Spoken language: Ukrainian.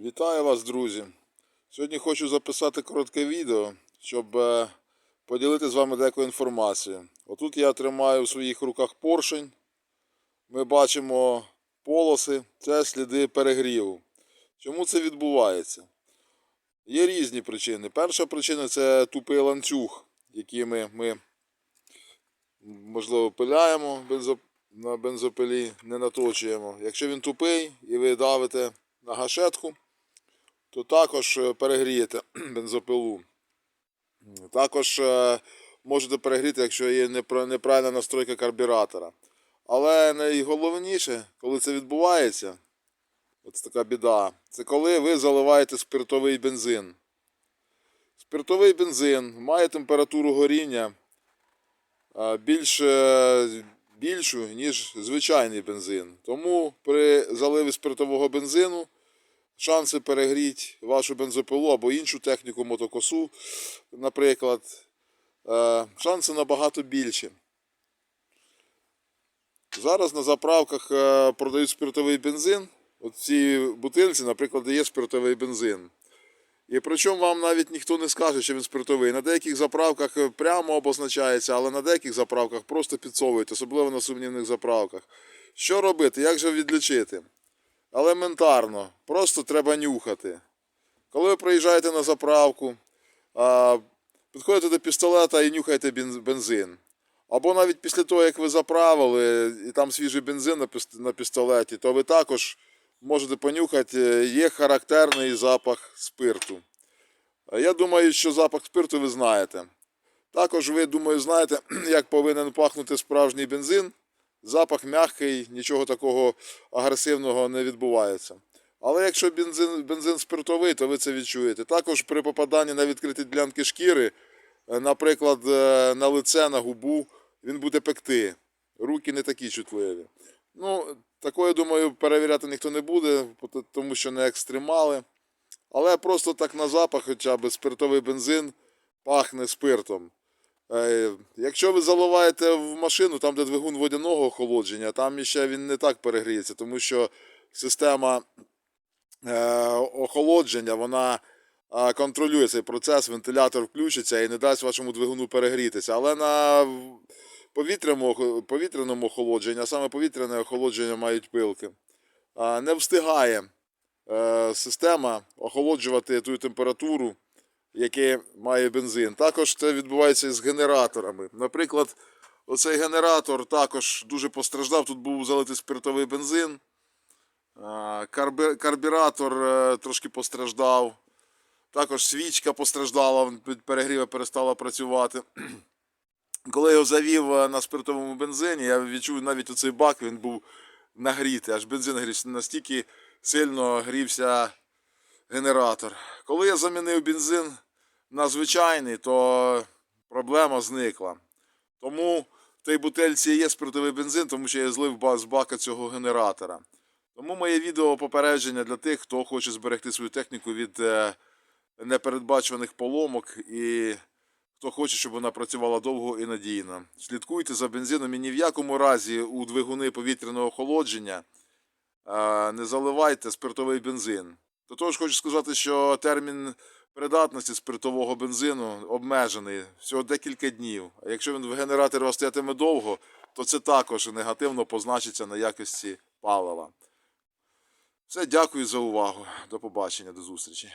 Вітаю вас, друзі! Сьогодні хочу записати коротке відео, щоб е, поділити з вами деяку інформацію. Отут я тримаю в своїх руках поршень. Ми бачимо полоси, це сліди перегріву. Чому це відбувається? Є різні причини. Перша причина це тупий ланцюг, якими ми, можливо, пиляємо на бензопилі, не наточуємо. Якщо він тупий і ви давите на гашетку, то також е, перегрієте бензопилу. Також е, можете перегріти, якщо є неправильна настройка карбюратора. Але найголовніше, коли це відбувається, от така біда, це коли ви заливаєте спиртовий бензин. Спиртовий бензин має температуру горіння е, більш, більшу, ніж звичайний бензин. Тому при заливі спиртового бензину шанси перегріти вашу бензопилу або іншу техніку мотокосу, наприклад, е, шанси набагато більші. Зараз на заправках е, продають спиртовий бензин. От в цій бутильці, наприклад, є спиртовий бензин. І причому вам навіть ніхто не скаже, що він спиртовий. На деяких заправках е, прямо обозначається, але на деяких заправках просто підсовують, особливо на сумнівних заправках. Що робити? Як же відлічити? Елементарно, просто треба нюхати. Коли ви приїжджаєте на заправку, підходите до пістолета і нюхаєте бензин. Або навіть після того, як ви заправили, і там свіжий бензин на пістолеті, то ви також можете понюхати, є характерний запах спирту. Я думаю, що запах спирту ви знаєте. Також ви, думаю, знаєте, як повинен пахнути справжній бензин. Запах м'який, нічого такого агресивного не відбувається. Але якщо бензин, бензин спиртовий, то ви це відчуєте. Також при попаданні на відкриті ділянки шкіри, е, наприклад, е, на лице, на губу, він буде пекти. Руки не такі чутливі. Ну, такое, думаю, перевіряти ніхто не буде, тому що не екстремали. Але просто так на запах, хоча б спиртовий бензин пахне спиртом. Е, Якщо ви заливаєте в машину, там, де двигун водяного охолодження, там ще він не так перегріється, тому що система е, охолодження вона е, контролює цей процес, вентилятор включиться і не дасть вашому двигуну перегрітися. Але на повітряному, повітряному охолодженні, а саме повітряне охолодження мають пилки, не встигає система охолоджувати ту температуру, яке має бензин. Також це відбувається з генераторами. Наприклад, оцей генератор також дуже постраждав. Тут був залитий спиртовий бензин. Карбюратор е, трошки постраждав. Також свічка постраждала, від перегріву перестала працювати. Коли його завів е, на спиртовому бензині, я відчув навіть оцей бак, він був нагрітий, аж бензин грівся, настільки сильно грівся генератор. Коли я замінив бензин на звичайний, то проблема зникла. Тому в тій бутельці є спиртовий бензин, тому що я злив з бака цього генератора. Тому моє відео попередження для тих, хто хоче зберегти свою техніку від е, непередбачуваних поломок і хто хоче, щоб вона працювала довго і надійно. Слідкуйте за бензином і ні в якому разі у двигуни повітряного охолодження е, не заливайте спиртовий бензин. До того ж, хочу сказати, що термін придатності спиртового бензину обмежений всього декілька днів. А якщо він в генераторі ростятиме довго, то це також негативно позначиться на якості палива. Все, дякую за увагу. До побачення, до зустрічі.